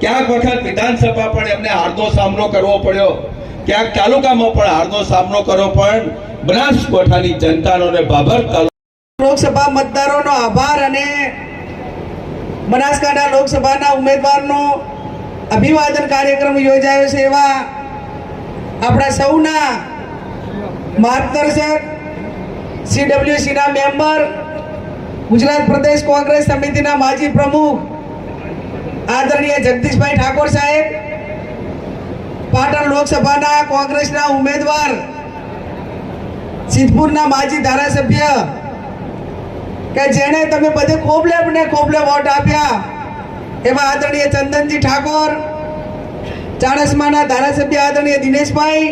ક્યાંક વખત વિધાનસભા પણ એમને હારનો સામનો કરવો પડ્યો. ક્યાંક તાલુકામાં પણ હારનો સામનો કરવો પણ બનાસકાંઠાની જનતાનો ને બાબર લોકસભા મતદારોનો આભાર અને બનાસકાંઠા લોકસભાના ઉમેદવારનો અભિવાદન કાર્યક્રમ યોજાયો છે એવા આપણા સૌના માર્ગદર્શક સીડબ્લ્યુસીના મેમ્બર ગુજરાત પ્રદેશ કોંગ્રેસ સમિતિના માજી પ્રમુખ આદરણીય જગદીશભાઈ ઠાકોર સાહેબ, પાટણ લોકસભાના કોંગ્રેસના ઉમેદવાર, સિદ્ધપુરના માજી ધારાસભ્ય, કે જેણે તમે બધે ખોબલે ને ખોબલે વોટ આપ્યા, એવા આદરણીય ચંદનજી ઠાકોર, ચાણસમાના ધારાસભ્ય આદરણીય દિનેશભાઈ,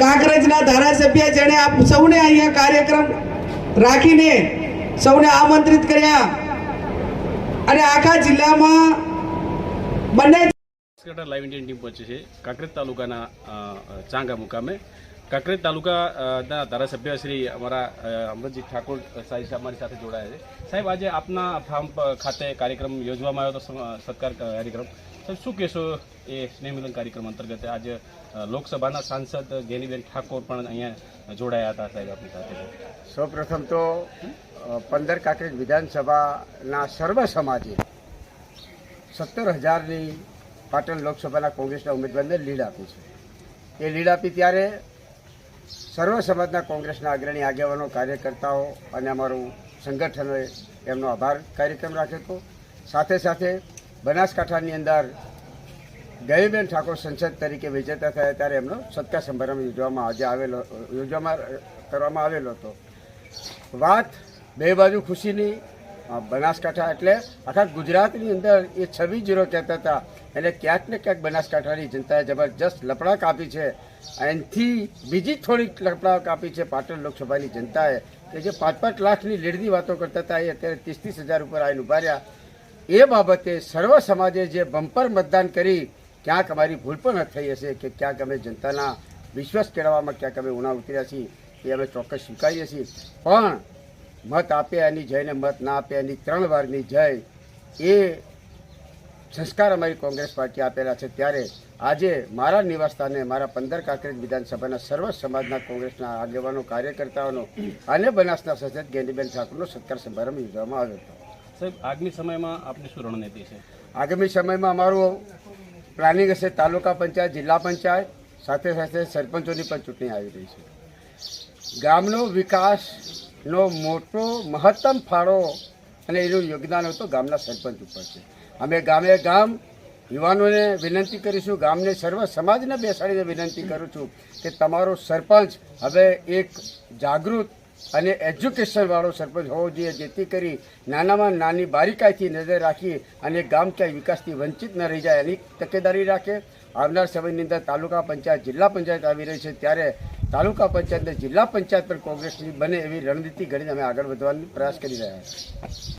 કાંકરેજના ધારાસભ્ય જેણે આપ સૌને અહીંયા કાર્યક્રમ રાખીને સૌને આમંત્રિત કર્યા. અને આખા જિલ્લામાં બંને લાઈવ ઇન્ડિયન ટીમ પહોંચી છે. કાંકરેજ તાલુકાના ચાંગા મુકામે. કાંકરેજ તાલુકાના ધારાસભ્ય શ્રી અમારા અમૃતજી ઠાકોર સાહેબ અમારી સાથે જોડાયા છે. સાહેબ આજે આપના ફાર્મ ખાતે કાર્યક્રમ યોજવામાં આવ્યો હતો સત્કાર કાર્યક્રમ. સાહેબ શું કહેશો એ સ્નેહ મિલન કાર્યક્રમ અંતર્ગત? આજે લોકસભાના સાંસદ ગેનીબેન ઠાકોર પણ અહીંયા જોડાયા હતા સાહેબ આપની સાથે. સૌપ્રથમ તો પંદર કાંકરેજ વિધાનસભાના સર્વ સમાજે સત્તર હજારની પાટણ લોકસભાના કોંગ્રેસના ઉમેદવારને લીડ આપી છે. એ લીડ આપી ત્યારે સર્વ સમાજના કોંગ્રેસના અગ્રણી આગેવાનો, કાર્યકર્તાઓ અને અમારું સંગઠનોએ એમનો આભાર કાર્યક્રમ રાખ્યો હતો. સાથે સાથે બનાસકાંઠાની અંદર ગયબેન ઠાકોર સંસદ તરીકે વિજેતા થયા ત્યારે એમનો સત્કાર સમારંભ યોજવામાં આજે આવેલો, યોજવામાં કરવામાં આવેલો હતો. વાત બે બાજુ ખુશીની બનાસકાંઠા એટલે આખા ગુજરાતની અંદર એ છવ્વીસ જીરો કહેતા હતા. એટલે ક્યાંક ને ક્યાંક બનાસકાંઠાની જનતાએ જબરજસ્ત લપડા કાપી છે. એનાથી બીજી થોડીક લપડા કાપી છે પાટણ લોકસભાની જનતાએ, કે જે પાંચ પાંચ લાખની લીડની વાતો કરતા હતા, એ અત્યારે ત્રીસ ત્રીસ હજાર ઉપર આવીને ઊભા રહ્યા. એ બાબતે સર્વ સમાજે જે બમ્પર મતદાન કરી, ક્યાંક અમારી ભૂલ પણ થઈ હશે કે ક્યાંક અમે જનતાના વિશ્વાસ કેળવવામાં, ક્યાંક અમે ઉણા ઉતર્યા છીએ, એ અમે ચોક્કસ સ્વીકારીએ છીએ. પણ મત આપે એની જય ને મત ના આપે એની ત્રણ વારની જય એ સંસ્કાર અમારી કોંગ્રેસ પાર્ટી આપેલા છે. ત્યારે આજે મારા નિવાસસ્થાને મારા પંદર કાંકરેજ વિધાનસભાના સર્વ સમાજના કોંગ્રેસના આગેવાનો કાર્યકર્તાઓનો અને બનાસના સચેત ગેનીબેન ઠાકુરનો સત્કાર સમારંભ યોજવામાં આવ્યો હતો. સાહેબ આગામી સમયમાં આપની શું રણનીતિ છે? આગામી સમયમાં અમારું પ્લાનિંગ હશે તાલુકા પંચાયત જિલ્લા પંચાયત સાથે સાથે સરપંચોની પણ ચૂંટણી આવી રહી છે. ગામનો વિકાસનો મોટો મહત્તમ ફાળો અને એનું યોગદાન હતું ગામના સરપંચ ઉપર છે. અમે ગામે ગામ યુવાનોને વિનંતી કરીશું, ગામને સર્વ સમાજને બેસાડીને વિનંતી કરું છું કે તમારો સરપંચ હવે એક જાગૃત અને એજ્યુકેશનવાળો સરપંચ હોવો જોઈએ, જેથી કરી નાનામાં નાની બારીકાઈથી નજર રાખી અને ગામ ક્યાંય વિકાસથી વંચિત ન રહી જાય. એની તકેદારી રાખે. આવનાર સમયની અંદર તાલુકા પંચાયત, જિલ્લા પંચાયત આવી રહી છે, ત્યારે તાલુકા પંચાયત જિલ્લા પંચાયત પર કોંગ્રેસની બને એવી રણનીતિ ઘડીને અમે આગળ વધવાનો પ્રયાસ કરી રહ્યા છીએ.